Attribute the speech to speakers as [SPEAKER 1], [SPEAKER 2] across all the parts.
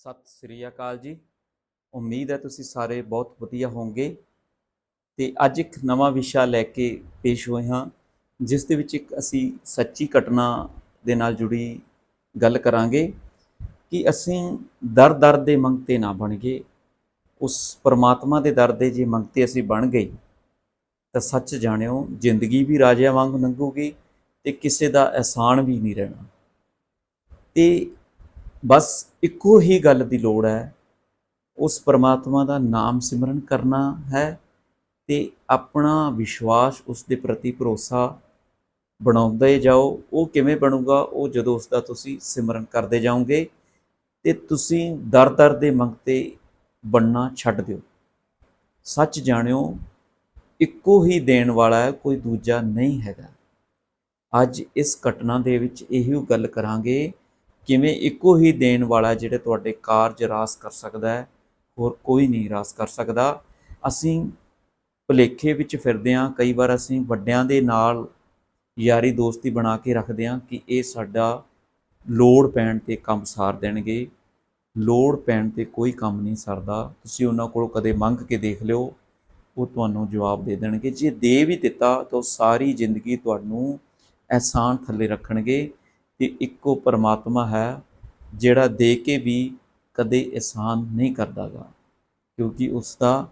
[SPEAKER 1] ਸਤਿ ਸ੍ਰੀ ਅਕਾਲ ਜੀ। ਉਮੀਦ ਹੈ ਤੁਸੀਂ ਸਾਰੇ ਬਹੁਤ ਵਧੀਆ ਹੋਵੋਗੇ। ਤੇ ਅੱਜ ਇੱਕ ਨਵਾਂ ਵਿਸ਼ਾ ਲੈ ਕੇ ਪੇਸ਼ ਹੋਏ ਹਾਂ, ਜਿਸ ਦੇ ਵਿੱਚ ਇੱਕ ਅਸੀਂ ਸੱਚੀ ਘਟਨਾ ਦੇ ਨਾਲ ਜੁੜੀ ਗੱਲ ਕਰਾਂਗੇ ਕਿ ਅਸੀਂ ਦਰ ਦਰ ਦੇ ਮੰਗਤੇ ਨਾ ਬਣ ਗਏ। ਉਸ ਪਰਮਾਤਮਾ ਦੇ ਦਰ ਦੇ ਜੇ ਮੰਗਤੇ ਅਸੀਂ ਬਣ ਗਏ, ਤਾਂ ਸੱਚ ਜਾਣਿਓ, ਜ਼ਿੰਦਗੀ ਵੀ ਰਾਜਿਆਂ ਵਾਂਗ ਲੰਘੂਗੀ ਤੇ ਕਿਸੇ ਦਾ ਅਹਿਸਾਨ ਵੀ ਨਹੀਂ ਰਹਿਣਾ। ਤੇ ਬਸ ਇੱਕੋ ਹੀ ਗੱਲ ਦੀ ਲੋੜ ਹੈ। ਉਸ ਪਰਮਾਤਮਾ ਦਾ ਨਾਮ ਸਿਮਰਨ ਕਰਨਾ ਹੈ ਤੇ ਆਪਣਾ ਵਿਸ਼ਵਾਸ ਉਸ ਦੇ ਪ੍ਰਤੀ ਭਰੋਸਾ ਬਣਾਉਂਦੇ ਜਾਓ। ਉਹ ਕਿਵੇਂ ਬਣੂਗਾ, ਉਹ ਜਦੋਂ ਉਸ ਦਾ ਤੁਸੀਂ ਸਿਮਰਨ ਕਰਦੇ ਜਾਓਗੇ ਤੇ ਤੁਸੀਂ ਦਰ ਦਰ ਦੇ ਮੰਗਤੇ ਬਣਨਾ ਛੱਡ ਦਿਓ। ਸੱਚ ਜਾਣਿਓ, ਇੱਕੋ ਹੀ ਦੇਣ ਵਾਲਾ ਹੈ ਕੋਈ ਦੂਜਾ ਨਹੀਂ ਹੈਗਾ। ਅੱਜ ਇਸ ਘਟਨਾ ਦੇ ਵਿੱਚ ਇਹੀ ਗੱਲ ਕਰਾਂਗੇ ਕਿਵੇਂ ਇੱਕੋ ਹੀ ਦੇਣ ਵਾਲਾ ਜਿਹੜੇ ਤੁਹਾਡੇ ਕਾਰਜ ਰਾਸ ਕਰ ਸਕਦਾ ਹੈ, ਹੋਰ ਕੋਈ ਨਹੀਂ ਰਾਸ ਕਰ ਸਕਦਾ। ਅਸੀਂ ਭੁਲੇਖੇ ਵਿੱਚ ਫਿਰਦੇ ਹਾਂ, ਕਈ ਵਾਰ ਅਸੀਂ ਵੱਡਿਆਂ ਦੇ ਨਾਲ ਯਾਰੀ ਦੋਸਤੀ ਬਣਾ ਕੇ ਰੱਖਦੇ ਹਾਂ ਕਿ ਇਹ ਸਾਡਾ ਲੋੜ ਪੈਣ ਤੇ ਕੰਮ ਸਾਰ ਦੇਣਗੇ। ਲੋੜ ਪੈਣ ਤੇ ਕੋਈ ਕੰਮ ਨਹੀਂ ਸਰਦਾ। ਤੁਸੀਂ ਉਹਨਾਂ ਕੋਲੋਂ ਕਦੇ ਮੰਗ ਕੇ ਦੇਖ ਲਿਓ, ਉਹ ਤੁਹਾਨੂੰ ਜਵਾਬ ਦੇ ਦੇਣਗੇ। ਜੇ ਦੇ ਵੀ ਦਿੱਤਾ ਤਾਂ ਉਹ ਸਾਰੀ ਜ਼ਿੰਦਗੀ ਤੁਹਾਨੂੰ ਅਹਿਸਾਨ ਥੱਲੇ ਰੱਖਣਗੇ। ਤੇ ਇੱਕੋ ਪਰਮਾਤਮਾ ਹੈ ਜਿਹੜਾ ਦੇ ਕੇ ਵੀ ਕਦੇ ਅਹਿਸਾਨ ਨਹੀਂ ਕਰਦਾਗਾ। ਕਿਉਂਕਿ ਉਸ ਦਾ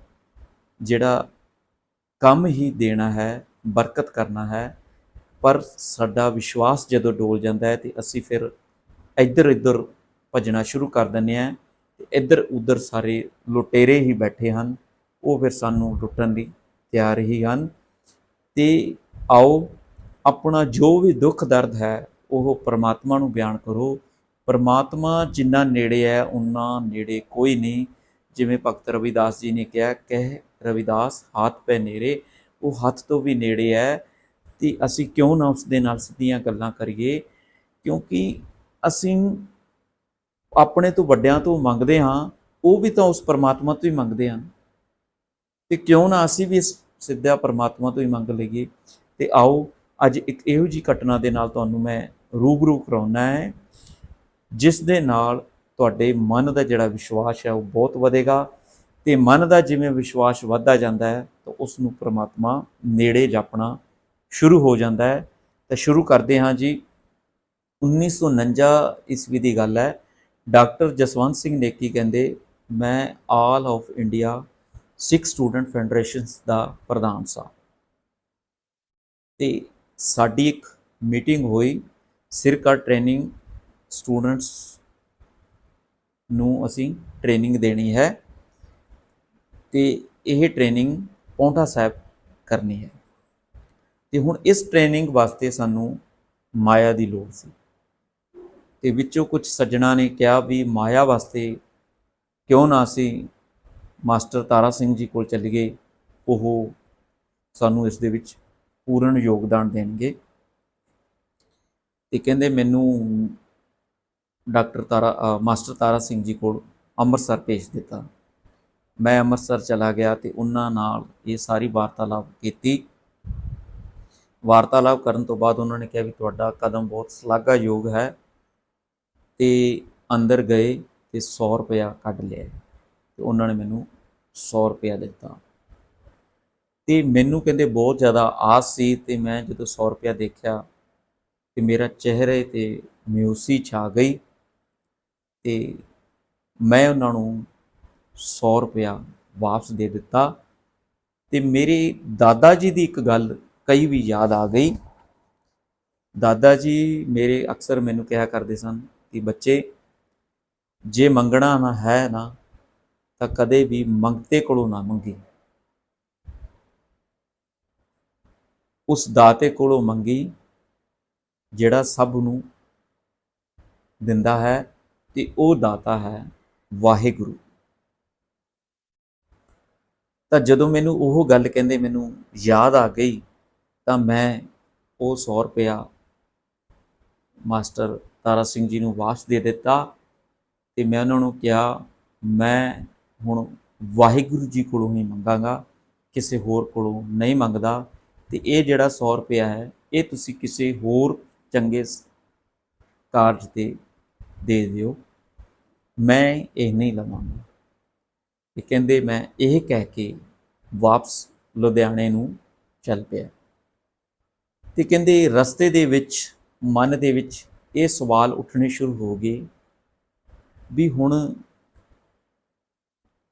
[SPEAKER 1] ਜਿਹੜਾ ਕੰਮ ਹੀ ਦੇਣਾ ਹੈ, ਬਰਕਤ ਕਰਨਾ ਹੈ, ਪਰ ਸਾਡਾ ਵਿਸ਼ਵਾਸ ਜਦੋਂ ਡੋਲ ਜਾਂਦਾ ਹੈ ਤੇ ਅਸੀਂ ਫਿਰ ਇੱਧਰ ਇੱਧਰ ਭਜਣਾ ਸ਼ੁਰੂ ਕਰ ਦਿੰਦੇ ਹਾਂ ਤੇ ਇੱਧਰ ਉੱਧਰ ਸਾਰੇ ਲੁਟੇਰੇ ਹੀ ਬੈਠੇ ਹਨ। ਉਹ ਫਿਰ ਸਾਨੂੰ ਲੁੱਟਣ ਲਈ ਤਿਆਰ ਹੀ ਹਨ। ਤੇ ਆਓ, ਆਪਣਾ ਜੋ ਵੀ ਦੁੱਖ ਦਰਦ ਹੈ ਉਹ ਪਰਮਾਤਮਾ ਨੂੰ ਬਿਆਨ ਕਰੋ। ਪਰਮਾਤਮਾ ਜਿੰਨਾ ਨੇੜੇ ਹੈ ਉਨਾ ਨੇੜੇ ਕੋਈ ਨਹੀਂ। ਜਿਵੇਂ ਭਗਤ ਰਵਿਦਾਸ ਜੀ ਨੇ ਕਿਹਾ, ਕਹਿ ਰਵਿਦਾਸ, ਹੱਥ ਪੈ ਨੇੜੇ, ਉਹ ਹੱਥ ਤੋਂ ਵੀ ਨੇੜੇ ਹੈ। ਤੇ ਅਸੀਂ ਕਿਉਂ ਨਾ ਉਸ ਦੇ ਨਾਲ ਸਿੱਧੀਆਂ ਗੱਲਾਂ ਕਰੀਏ? ਕਿਉਂਕਿ ਅਸੀਂ ਆਪਣੇ ਤੋਂ ਵੱਡਿਆਂ ਤੋਂ ਮੰਗਦੇ ਹਾਂ, ਉਹ ਵੀ ਤਾਂ ਉਸ ਪਰਮਾਤਮਾ ਤੋਂ ਹੀ ਮੰਗਦੇ ਹਨ। ਤੇ ਕਿਉਂ ਨਾ ਅਸੀਂ ਵੀ ਇਸ ਸਿੱਧਾ ਪਰਮਾਤਮਾ ਤੋਂ ਹੀ ਮੰਗ ਲਈਏ? ਤੇ ਆਓ, ਅੱਜ ਇੱਕ ਇਹੋ ਜੀ ਘਟਨਾ ਦੇ ਨਾਲ ਤੁਹਾਨੂੰ ਮੈਂ ਰੂਬਰੂ ਕਰਾਉਣਾ ਹੈ। ਜਿਸ ਦੇ ਨਾਲ ਤੁਹਾਡੇ ਮਨ ਦਾ ਜਿਹੜਾ ਵਿਸ਼ਵਾਸ ਹੈ ਉਹ ਬਹੁਤ ਵਧੇਗਾ ਤੇ ਮਨ ਦਾ ਜਿਵੇਂ ਵਿਸ਼ਵਾਸ ਵੱਧਦਾ ਜਾਂਦਾ ਹੈ, ਤਾਂ ਉਸ ਨੂੰ ਪ੍ਰਮਾਤਮਾ ਨੇੜੇ ਜਾਪਣਾ ਸ਼ੁਰੂ ਹੋ ਜਾਂਦਾ ਹੈ। ਤਾਂ ਸ਼ੁਰੂ ਕਰਦੇ ਹਾਂ ਜੀ। 1949 ਈਸਵੀ ਦੀ ਗੱਲ ਹੈ। ਡਾਕਟਰ ਜਸਵੰਤ ਸਿੰਘ ਨੇਕੀ ਕਹਿੰਦੇ, ਮੈਂ all of India Sikh student federations ਦਾ ਪ੍ਰਧਾਨ ਸਾਂ। ਤੇ ਸਾਡੀ ਇੱਕ ਮੀਟਿੰਗ ਹੋਈ ਸਿਰ ਸਿਰਕਾ ਟ੍ਰੇਨਿੰਗ ਸਟੂਡੈਂਟਸ ਨੂੰ ਅਸੀਂ ਟ੍ਰੇਨਿੰਗ ਦੇਣੀ ਹੈ ਤੇ ਇਹ ਟ੍ਰੇਨਿੰਗ ਪੌਂਟਾ ਸਾਹਿਬ ਕਰਨੀ ਹੈ। ਤੇ ਹੁਣ ਇਸ ਟ੍ਰੇਨਿੰਗ ਵਾਸਤੇ ਸਾਨੂੰ ਮਾਇਆ ਦੀ ਲੋੜ ਸੀ। ਤੇ ਵਿੱਚੋਂ ਕੁਝ ਸੱਜਣਾ ਨੇ ਕਿਹਾ ਵੀ ਮਾਇਆ ਵਾਸਤੇ ਕਿਉਂ ਨਾ ਅਸੀਂ ਮਾਸਟਰ ਤਾਰਾ ਸਿੰਘ ਜੀ ਕੋਲ ਚੱਲੀਏ, ਉਹ ਸਾਨੂੰ ਇਸ ਦੇ ਵਿੱਚ ਪੂਰਨ ਯੋਗਦਾਨ ਦੇਣਗੇ। ਤੇ ਕਹਿੰਦੇ ਮੈਨੂੰ ਡਾਕਟਰ ਤਾਰਾ ਮਾਸਟਰ ਤਾਰਾ ਸਿੰਘ ਜੀ ਕੋਲ ਅੰਮ੍ਰਿਤਸਰ ਭੇਜ ਦਿੱਤਾ। ਮੈਂ ਅੰਮ੍ਰਿਤਸਰ ਚਲਾ ਗਿਆ ਤੇ ਉਹਨਾਂ ਨਾਲ ਇਹ ਸਾਰੀ ਵਾਰਤਾਲਾਪ ਕੀਤੀ। ਵਾਰਤਾਲਾਪ ਕਰਨ ਤੋਂ ਬਾਅਦ ਉਹਨਾਂ ਨੇ ਕਿਹਾ ਵੀ ਤੁਹਾਡਾ ਕਦਮ ਬਹੁਤ ਸ਼ਲਾਘਾਯੋਗ ਹੈ ਤੇ ਅੰਦਰ ਗਏ ਤੇ 100 ਰੁਪਇਆ ਕੱਢ ਲਿਆ। ਤੇ ਉਹਨਾਂ ਨੇ ਮੈਨੂੰ 100 ਰੁਪਇਆ ਦਿੱਤਾ। ਤੇ ਮੈਨੂੰ ਕਹਿੰਦੇ ਬਹੁਤ ਜ਼ਿਆਦਾ ਆਸ ਸੀ ਤੇ ਮੈਂ ਜਦੋਂ 100 ਰੁਪਇਆ ਦੇਖਿਆ ਤੇ ਮੇਰਾ ਚਿਹਰੇ ਤੇ ਮਿਊਸੀ ਛਾ ਗਈ ਤੇ ਮੈਂ ਉਹਨਾਂ ਨੂੰ 100 ਰੁਪਇਆ ਵਾਪਸ ਦੇ ਦਿੱਤਾ ਤੇ ਮੇਰੇ ਦਾਦਾ ਜੀ ਦੀ ਇੱਕ ਗੱਲ ਕਈ ਵੀ ਯਾਦ ਆ ਗਈ। ਦਾਦਾ ਜੀ ਮੇਰੇ ਅਕਸਰ ਮੈਨੂੰ ਕਿਹਾ ਕਰਦੇ ਸਨ ਕਿ ਬੱਚੇ, ਜੇ ਮੰਗਣਾ ਨਾ ਹੈ ਨਾ, ਤਾਂ ਕਦੇ ਵੀ ਮੰਗਤੇ ਕੋਲੋਂ ਨਾ ਮੰਗੀ। ਉਸ ਦਾਤੇ ਕੋਲੋਂ ਮੰਗੀ ਜਿਹੜਾ ਸਭ ਨੂੰ ਦਿੰਦਾ ਹੈ ਤੇ ਉਹ ਦਾਤਾ ਹੈ ਵਾਹਿਗੁਰੂ। ਤਾਂ ਜਦੋਂ ਮੈਨੂੰ ਉਹ ਗੱਲ ਕਹਿੰਦੇ ਮੈਨੂੰ ਯਾਦ ਆ ਗਈ, ਤਾਂ ਮੈਂ ਉਹ 100 ਰੁਪਇਆ ਮਾਸਟਰ ਤਾਰਾ ਸਿੰਘ ਜੀ ਨੂੰ ਵਾਪਸ ਦੇ ਦਿੱਤਾ ਤੇ ਮੈਂ ਉਹਨਾਂ ਨੂੰ ਕਿਹਾ, ਮੈਂ ਹੁਣ ਵਾਹਿਗੁਰੂ ਜੀ ਕੋਲੋਂ ਹੀ ਮੰਗਾਂਗਾ, ਕਿਸੇ ਹੋਰ ਕੋਲੋਂ ਨਹੀਂ ਮੰਗਦਾ ਤੇ ਇਹ ਜਿਹੜਾ 100 ਰੁਪਇਆ ਹੈ, ਇਹ ਤੁਸੀਂ ਕਿਸੇ ਹੋਰ ਚੰਗੇ ਕਾਰਜ ਤੇ ਦੇ ਦਿਓ। ਮੈਂ ਇਹ ਨਹੀਂ ਲਵਾਂਗਾ। ਤੇ ਕਹਿੰਦੇ ਮੈਂ ਇਹ ਕਹਿ ਕੇ ਵਾਪਸ ਲੁਧਿਆਣੇ ਨੂੰ ਚੱਲ ਪਿਆ। ਤੇ ਕਹਿੰਦੇ ਰਸਤੇ ਦੇ ਵਿੱਚ, ਮਨ ਦੇ ਵਿੱਚ ਇਹ ਸਵਾਲ ਉੱਠਣੇ ਸ਼ੁਰੂ ਹੋ ਗਏ ਵੀ ਹੁਣ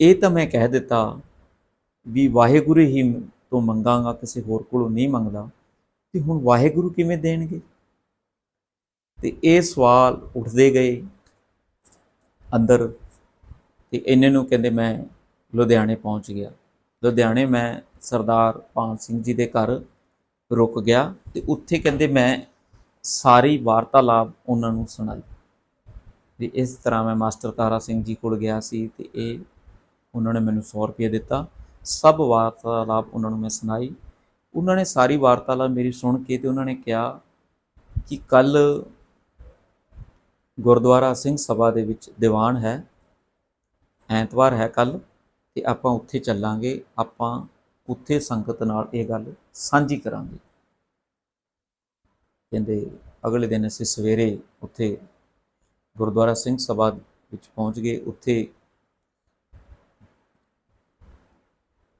[SPEAKER 1] ਇਹ ਤਾਂ ਮੈਂ ਕਹਿ ਦਿੱਤਾ ਵੀ ਵਾਹਿਗੁਰੂ ਹੀ ਤੋਂ ਮੰਗਾਂਗਾ, ਕਿਸੇ ਹੋਰ ਕੋਲੋਂ ਨਹੀਂ ਮੰਗਦਾ। ਤੇ ਹੁਣ ਵਾਹਿਗੁਰੂ ਕਿਵੇਂ ਦੇਣਗੇ? ਤੇ ਇਹ ਸਵਾਲ ਉੱਠਦੇ ਗਏ ਅੰਦਰ ਤੇ ਇੰਨੇ ਨੂੰ ਕਹਿੰਦੇ ਮੈਂ ਲੁਧਿਆਣੇ ਪਹੁੰਚ ਗਿਆ। ਲੁਧਿਆਣੇ ਮੈਂ ਸਰਦਾਰ ਪਾਨ ਸਿੰਘ ਜੀ ਦੇ ਘਰ ਰੁਕ ਗਿਆ ਤੇ ਉੱਥੇ ਕਹਿੰਦੇ ਮੈਂ ਸਾਰੀ ਵਾਰਤਾਲਾਪ ਉਹਨਾਂ ਨੂੰ ਸੁਣਾਈ। ਵੀ ਇਸ ਤਰ੍ਹਾਂ ਮੈਂ ਮਾਸਟਰ ਤਾਰਾ ਸਿੰਘ ਜੀ ਕੋਲ ਗਿਆ ਸੀ ਤੇ ਇਹ ਉਹਨਾਂ ਨੇ ਮੈਨੂੰ 100 ਰੁਪਏ ਦਿੱਤਾ। ਸਭ ਵਾਰਤਾਲਾਪ ਉਹਨਾਂ ਨੂੰ ਮੈਂ ਸੁਣਾਈ। ਉਹਨਾਂ ਨੇ ਸਾਰੀ ਵਾਰਤਾਲਾਪ ਮੇਰੀ ਸੁਣ ਕੇ ਤੇ ਉਹਨਾਂ ਨੇ ਕਿਹਾ ਕਿ ਕੱਲ ਗੁਰਦੁਆਰਾ ਸਿੰਘ ਸਭਾ ਦੇ ਵਿੱਚ ਦੀਵਾਨ ਹੈ। ਐਤਵਾਰ ਹੈ ਕੱਲ ਤੇ ਆਪਾਂ ਉੱਥੇ ਚੱਲਾਂਗੇ। ਆਪਾਂ ਉੱਥੇ ਸੰਗਤ ਨਾਲ ਇਹ ਗੱਲ ਸਾਂਝੀ ਕਰਾਂਗੇ। ਕਹਿੰਦੇ ਅਗਲੇ ਦਿਨ ਅਸੀਂ ਸਵੇਰੇ ਉੱਥੇ ਗੁਰਦੁਆਰਾ ਸਿੰਘ ਸਭਾ ਵਿੱਚ ਪਹੁੰਚ ਗਏ। ਉੱਥੇ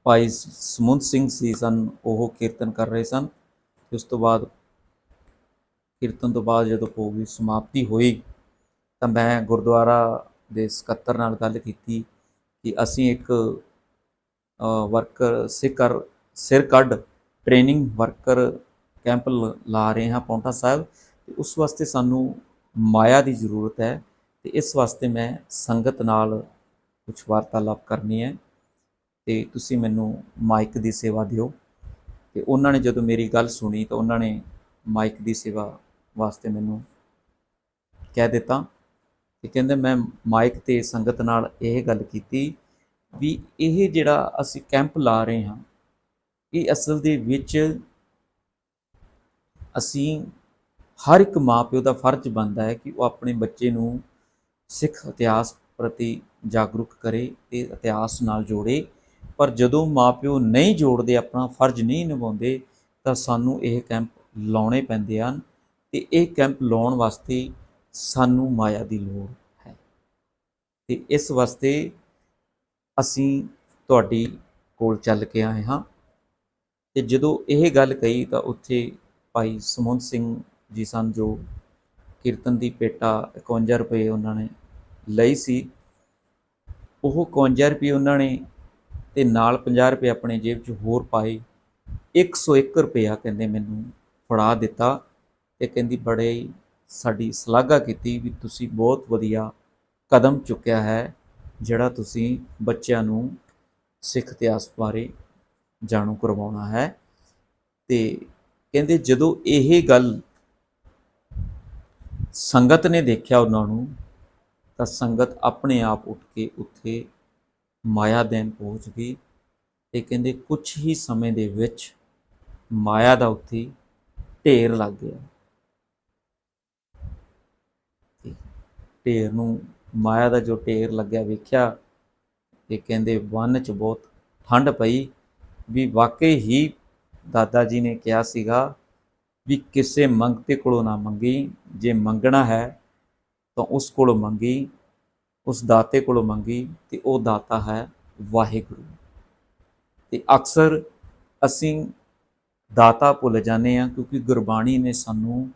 [SPEAKER 1] ਭਾਈ ਸਮੁੰਦ ਸਿੰਘ ਸੀ ਸਨ, ਉਹ ਕੀਰਤਨ ਕਰ ਰਹੇ ਸਨ। ਤੇ ਉਸ ਤੋਂ ਬਾਅਦ ਕੀਰਤਨ ਤੋਂ ਬਾਅਦ ਜਦੋਂ ਭੋਗ ਦੀ ਸਮਾਪਤੀ ਹੋਈ ਤਾਂ ਮੈਂ ਗੁਰਦੁਆਰਾ ਦੇ ਸਕੱਤਰ ਨਾਲ ਗੱਲ ਕੀਤੀ ਕਿ ਅਸੀਂ ਇੱਕ ਵਰਕਰ ਸਿਕਰ ਸਿਰ ਕੱਢ ਟ੍ਰੇਨਿੰਗ ਵਰਕਰ ਕੈਂਪ ਲ- ਲਾ ਰਹੇ ਹਾਂ ਪੌਂਟਾ ਸਾਹਿਬ ਤੇ ਉਸ ਵਾਸਤੇ ਸਾਨੂੰ ਮਾਇਆ ਦੀ ਜ਼ਰੂਰਤ ਹੈ ਤੇ ਇਸ ਵਾਸਤੇ ਮੈਂ ਸੰਗਤ ਨਾਲ ਕੁਝ ਵਾਰਤਾਲਾਪ ਕਰਨੀ ਹੈ ਤੇ ਤੁਸੀਂ ਮੈਨੂੰ ਮਾਈਕ ਦੀ ਸੇਵਾ ਦਿਓ। ਤੇ ਉਹਨਾਂ ਨੇ ਜਦੋਂ ਮੇਰੀ ਗੱਲ ਸੁਣੀ ਤਾਂ ਉਹਨਾਂ ਨੇ ਮਾਈਕ ਦੀ ਸੇਵਾ ਵਾਸਤੇ ਮੈਨੂੰ ਕਹਿ ਦਿੱਤਾ। ਤੇ ਕਹਿੰਦੇ ਮੈਂ ਮਾਈਕ ਤੇ ਸੰਗਤ ਨਾਲ ਇਹ ਗੱਲ ਕੀਤੀ ਵੀ ਇਹ ਜਿਹੜਾ ਅਸੀਂ ਕੈਂਪ ਲਾ ਰਹੇ ਹਾਂ, ਇਹ ਅਸਲ ਦੇ ਵਿੱਚ ਅਸੀਂ ਹਰ ਇੱਕ ਮਾਪਿਓ ਦਾ ਫਰਜ਼ ਬਣਦਾ ਹੈ ਕਿ ਉਹ ਆਪਣੇ ਬੱਚੇ ਨੂੰ ਸਿੱਖ ਇਤਿਹਾਸ ਪ੍ਰਤੀ ਜਾਗਰੂਕ ਕਰੇ ਤੇ ਇਤਿਹਾਸ ਨਾਲ ਜੋੜੇ। ਪਰ ਜਦੋਂ ਮਾਪਿਓ ਨਹੀਂ ਜੋੜਦੇ, ਆਪਣਾ ਫਰਜ਼ ਨਹੀਂ ਨਿਭਾਉਂਦੇ, ਤਾਂ ਸਾਨੂੰ ਇਹ ਕੈਂਪ ਲਾਉਣੇ ਪੈਂਦੇ ਹਨ ਤੇ ਇਹ ਕੈਂਪ ਲਾਉਣ ਵਾਸਤੇ ਸਾਨੂੰ ਮਾਇਆ ਦੀ ਲੋੜ ਹੈ। ਤੇ ਇਸ ਵਾਸਤੇ ਅਸੀਂ ਤੁਹਾਡੀ ਕੋਲ ਚੱਲ ਕੇ ਆਏ ਹਾਂ। ਤੇ ਜਦੋਂ ਇਹ ਗੱਲ ਕਹੀ ਤਾਂ ਉੱਥੇ ਭਾਈ ਸਮੁੰਦ ਸਿੰਘ ਜੀ ਸਨ ਜੋ ਕੀਰਤਨ ਦੀ ਪੇਟਾ 51 ਰੁਪਏ ਉਹਨਾਂ ਨੇ ਲਈ ਸੀ। ਉਹ 51 ਰੁਪਏ ਉਹਨਾਂ ਨੇ ਤੇ ਨਾਲ 50 ਰੁਪਏ ਆਪਣੇ ਜੇਬ 'ਚ ਹੋਰ ਪਾਏ। 101 ਰੁਪਇਆ ਕਹਿੰਦੇ ਮੈਨੂੰ ਫੜਾ ਦਿੱਤਾ ਤੇ ਕਹਿੰਦੀ ਬੜੇ ਹੀ ਸਾਡੀ ਸ਼ਲਾਘਾ ਕੀਤੀ ਵੀ ਤੁਸੀਂ ਬਹੁਤ ਵਧੀਆ ਕਦਮ ਚੁੱਕਿਆ ਹੈ, ਜਿਹੜਾ ਤੁਸੀਂ ਬੱਚਿਆਂ ਨੂੰ ਸਿੱਖ ਇਤਿਹਾਸ ਬਾਰੇ ਜਾਣੂ ਕਰਵਾਉਣਾ ਹੈ। ਤੇ ਕਹਿੰਦੇ ਜਦੋਂ ਇਹ ਗੱਲ ਸੰਗਤ ਨੇ ਦੇਖਿਆ ਉਹਨਾਂ ਨੂੰ, ਤਾਂ ਸੰਗਤ ਆਪਣੇ ਆਪ ਉੱਠ ਕੇ ਉੱਥੇ ਮਾਇਆ ਦੇਣ ਪਹੁੰਚ ਗਈ ਤੇ ਕਹਿੰਦੇ ਕੁਝ ਹੀ ਸਮੇਂ ਦੇ ਵਿੱਚ ਮਾਇਆ ਦਾ ਉੱਥੇ ਢੇਰ ਲੱਗ ਗਿਆ। ਢੇਰ ਨੂੰ ਮਾਇਆ ਦਾ ਜੋ ਢੇਰ ਲੱਗਿਆ ਵੇਖਿਆ ਤੇ ਕਹਿੰਦੇ ਵਨ ਚ ਬਹੁਤ ਠੰਡ ਪਈ। ਵੀ ਵਾਕਈ ਹੀ ਦਾਦਾ ਜੀ ਨੇ ਕਿਹਾ ਸੀਗਾ ਵੀ ਕਿਸੇ ਮੰਗਤੇ ਕੋਲੋਂ ਨਾ ਮੰਗੀ। ਜੇ ਮੰਗਣਾ ਹੈ ਤਾਂ ਉਸ ਕੋਲੋਂ ਮੰਗੀ, ਉਸ ਦਾਤੇ ਕੋਲੋਂ ਮੰਗੀ ਤੇ ਉਹ ਦਾਤਾ ਹੈ ਵਾਹਿਗੁਰੂ। ਤੇ ਅਕਸਰ ਅਸੀਂ ਦਾਤਾ ਭੁੱਲ ਜਾਂਦੇ ਹਾਂ ਕਿਉਂਕਿ ਗੁਰਬਾਣੀ ਨੇ ਸਾਨੂੰ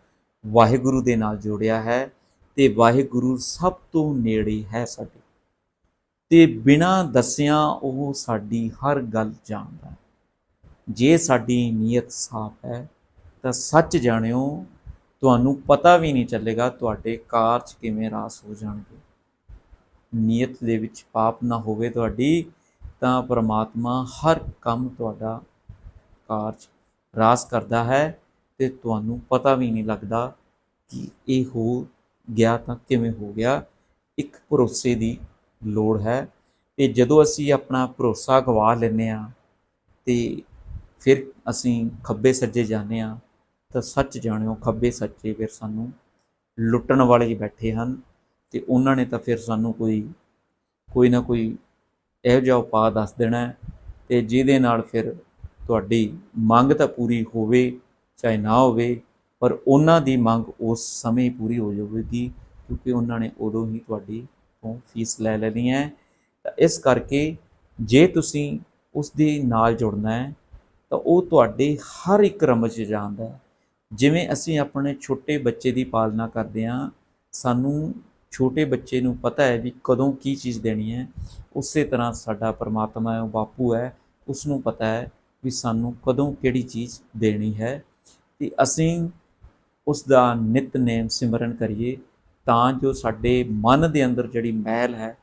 [SPEAKER 1] ਵਾਹਿਗੁਰੂ ਦੇ ਨਾਲ ਜੋੜਿਆ ਹੈ। ਤੇ ਵਾਹਿਗੁਰੂ ਸਭ ਤੋਂ ਨੇੜੇ ਹੈ ਸਾਡੇ। ਤੇ ਬਿਨਾਂ ਦੱਸਿਆਂ ਉਹ ਸਾਡੀ ਹਰ ਗੱਲ ਜਾਣਦਾ ਹੈ। ਜੇ ਸਾਡੀ ਨੀਅਤ ਸਾਫ਼ ਹੈ, ਤਾਂ ਸੱਚ ਜਾਣਿਓ, ਤੁਹਾਨੂੰ ਪਤਾ ਵੀ ਨਹੀਂ ਚੱਲੇਗਾ ਤੁਹਾਡੇ ਕਾਰਜ ਕਿਵੇਂ ਰਾਸ ਹੋ ਜਾਣਗੇ। ਨੀਅਤ ਦੇ ਵਿੱਚ ਪਾਪ ਨਾ ਹੋਵੇ ਤੁਹਾਡੀ, ਤਾਂ ਪ੍ਰਮਾਤਮਾ ਹਰ ਕੰਮ ਤੁਹਾਡਾ ਕਾਰਜ ਰਾਸ ਕਰਦਾ ਹੈ ਤੇ ਤੁਹਾਨੂੰ ਪਤਾ ਵੀ ਨਹੀਂ ਲੱਗਦਾ ਕਿ ਇਹ ਹੋ ਗਿਆ ਤਾਂ ਕਿਵੇਂ ਹੋ ਗਿਆ? ਇੱਕ ਭਰੋਸੇ ਦੀ ਲੋੜ ਹੈ ਤੇ ਜਦੋਂ ਅਸੀਂ ਆਪਣਾ ਭਰੋਸਾ ਗਵਾ ਲੈਂਦੇ ਆ ਤੇ ਫਿਰ ਅਸੀਂ ਖੱਬੇ ਸੱਜੇ ਜਾਂਦੇ ਆ ਤਾਂ ਸੱਚ ਜਾਣਿਓ ਖੱਬੇ ਸੱਜੇ ਫਿਰ ਸਾਨੂੰ ਲੁੱਟਣ ਵਾਲੇ ਬੈਠੇ ਹਨ ਤੇ ਉਹਨਾਂ ਨੇ ਤਾਂ ਫਿਰ ਸਾਨੂੰ ਕੋਈ ਕੋਈ ਨਾ ਕੋਈ ਇਹੋ ਜਿਹਾ ਉਪਾਅ ਦੱਸ ਦੇਣਾ ਹੈ ਤੇ ਜਿਹਦੇ ਨਾਲ ਫਿਰ ਤੁਹਾਡੀ ਮੰਗ ਤਾਂ ਪੂਰੀ ਹੋਵੇ, ਚਾਹੇ ਨਾ ਹੋਵੇ ਪਰ ਉਹਨਾਂ ਦੀ ਮੰਗ ਉਸ ਸਮੇਂ ਪੂਰੀ ਹੋ ਜਾਵੇਗੀ, ਕਿਉਂਕਿ ਉਹਨਾਂ ਨੇ ਉਦੋਂ ਹੀ ਤੁਹਾਡੀ ਤੋਂ ਫੀਸ ਲੈ ਲੈਣੀ ਹੈ। ਤਾਂ ਇਸ ਕਰਕੇ ਜੇ ਤੁਸੀਂ ਉਸ ਦੇ ਨਾਲ ਜੁੜਨਾ ਹੈ, ਤਾਂ ਉਹ ਤੁਹਾਡੇ ਹਰ ਇੱਕ ਰਮਜ 'ਚ ਜਾਣਦਾ ਹੈ। ਜਿਵੇਂ ਅਸੀਂ ਆਪਣੇ ਛੋਟੇ ਬੱਚੇ ਦੀ ਪਾਲਣਾ ਕਰਦੇ ਹਾਂ, ਸਾਨੂੰ ਛੋਟੇ ਬੱਚੇ ਨੂੰ ਪਤਾ ਹੈ ਵੀ ਕਦੋਂ ਕੀ ਚੀਜ਼ ਦੇਣੀ ਹੈ। ਉਸੇ ਤਰ੍ਹਾਂ ਸਾਡਾ ਪਰਮਾਤਮਾ ਹੈ, ਉਹ ਬਾਪੂ ਹੈ ਉਸ ਨੂੰ ਪਤਾ ਹੈ ਵੀ ਸਾਨੂੰ ਕਦੋਂ ਕਿਹੜੀ ਚੀਜ਼ ਦੇਣੀ ਹੈ। ਤੇ ਅਸੀਂ ਉਸ ਦਾ ਨਿਤਨੇਮ ਸਿਮਰਨ ਕਰੀਏ, ਤਾਂ ਜੋ ਸਾਡੇ ਮਨ ਦੇ ਅੰਦਰ ਜਿਹੜੀ ਮੈਲ ਹੈ,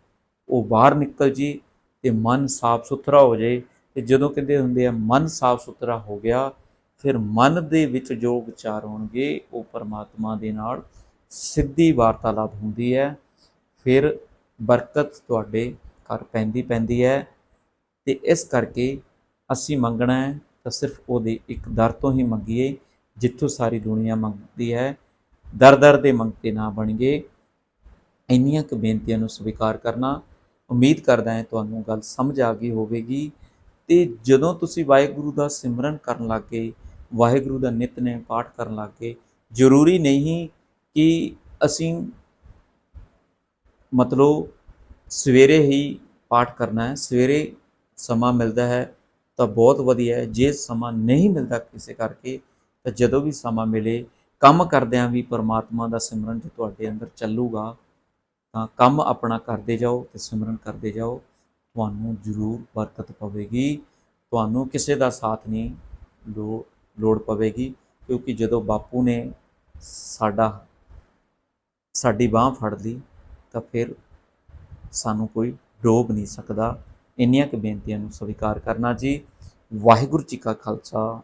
[SPEAKER 1] ਉਹ ਬਾਹਰ ਨਿਕਲ ਜੀ ਤੇ ਮਨ ਸਾਫ਼ ਸੁਥਰਾ ਹੋ ਜਾਏ ਤੇ ਜਦੋਂ ਕਹਿੰਦੇ ਹੁੰਦੇ ਆ, ਮਨ ਸਾਫ਼ ਸੁਥਰਾ ਹੋ ਗਿਆ, ਫਿਰ ਮਨ ਦੇ ਵਿੱਚ ਜੋ ਵਿਚਾਰ ਹੋਣਗੇ, ਉਹ ਪਰਮਾਤਮਾ ਦੇ ਨਾਲ ਸਿੱਧੀ ਵਾਰਤਾਲਾਪ ਹੁੰਦੀ ਹੈ। ਫਿਰ ਬਰਕਤ ਤੁਹਾਡੇ ਘਰ ਪੈਂਦੀ ਪੈਂਦੀ ਹੈ। ਤੇ ਇਸ ਕਰਕੇ ਅਸੀਂ ਮੰਗਣਾ ਹੈ, ਤਾਂ ਸਿਰਫ ਉਹਦੇ ਇੱਕ ਦਰ ਤੋਂ ਹੀ ਮੰਗੀਏ। ਜਿੱਥੋਂ ਸਾਰੀ ਦੁਨੀਆ ਮੰਗਦੀ ਹੈ, ਦਰ ਦਰ ਦੇ ਮੰਗਤੇ ਨਾ ਬਣੀਏ। ਇੰਨੀਆਂ ਕੁ ਬੇਨਤੀਆਂ ਨੂੰ ਸਵੀਕਾਰ ਕਰਨਾ, ਉਮੀਦ ਕਰਦਾ ਹਾਂ ਤੁਹਾਨੂੰ ਗੱਲ ਸਮਝ ਆ ਗਈ ਹੋਵੇਗੀ। ਤੇ ਜਦੋਂ ਤੁਸੀਂ ਵਾਹਿਗੁਰੂ ਦਾ ਸਿਮਰਨ ਕਰਨ ਲੱਗੇ, ਵਾਹਿਗੁਰੂ ਦਾ ਨਿਤਨੇਮ ਪਾਠ ਕਰਨ ਲੱਗੇ, ਜ਼ਰੂਰੀ ਨਹੀਂ ਕਿ ਅਸੀਂ ਮਤਲਬ ਸਵੇਰੇ ਹੀ ਪਾਠ ਕਰਨਾ ਹੈ, ਸਵੇਰੇ ਸਮਾਂ ਮਿਲਦਾ ਹੈ ਤਾਂ ਬਹੁਤ ਵਧੀਆ ਹੈ। ਜੇ ਸਮਾਂ ਨਹੀਂ ਮਿਲਦਾ ਕਿਸੇ ਕਰਕੇ ਤਾਂ ਜਦੋਂ ਵੀ ਸਮਾਂ ਮਿਲੇ, ਕੰਮ ਕਰਦਿਆਂ ਵੀ ਪਰਮਾਤਮਾ ਦਾ ਸਿਮਰਨ ਜੇ ਤੁਹਾਡੇ ਅੰਦਰ ਚੱਲੂਗਾ, ਤਾਂ ਕੰਮ ਆਪਣਾ ਕਰਦੇ ਜਾਓ ਤੇ ਸਿਮਰਨ ਕਰਦੇ ਜਾਓ। ਤੁਹਾਨੂੰ ਜ਼ਰੂਰ ਬਰਕਤ ਪਵੇਗੀ। ਤੁਹਾਨੂੰ ਕਿਸੇ ਦਾ ਸਾਥ ਨਹੀਂ ਲੋ, ਲੋੜ ਪਵੇਗੀ, ਕਿਉਂਕਿ ਜਦੋਂ ਬਾਪੂ ਨੇ ਸਾਡਾ, ਸਾਡੀ ਬਾਹ ਫੜ ਲਈ, ਤਾਂ ਫਿਰ ਸਾਨੂੰ ਕੋਈ ਡੋਬ ਨਹੀਂ ਸਕਦਾ। ਇੰਨੀਆਂ ਕੁ ਬੇਨਤੀਆਂ ਨੂੰ ਸਵੀਕਾਰ ਕਰਨਾ ਜੀ। ਵਾਹਿਗੁਰੂ ਜੀ ਕਾ ਖਾਲਸਾ।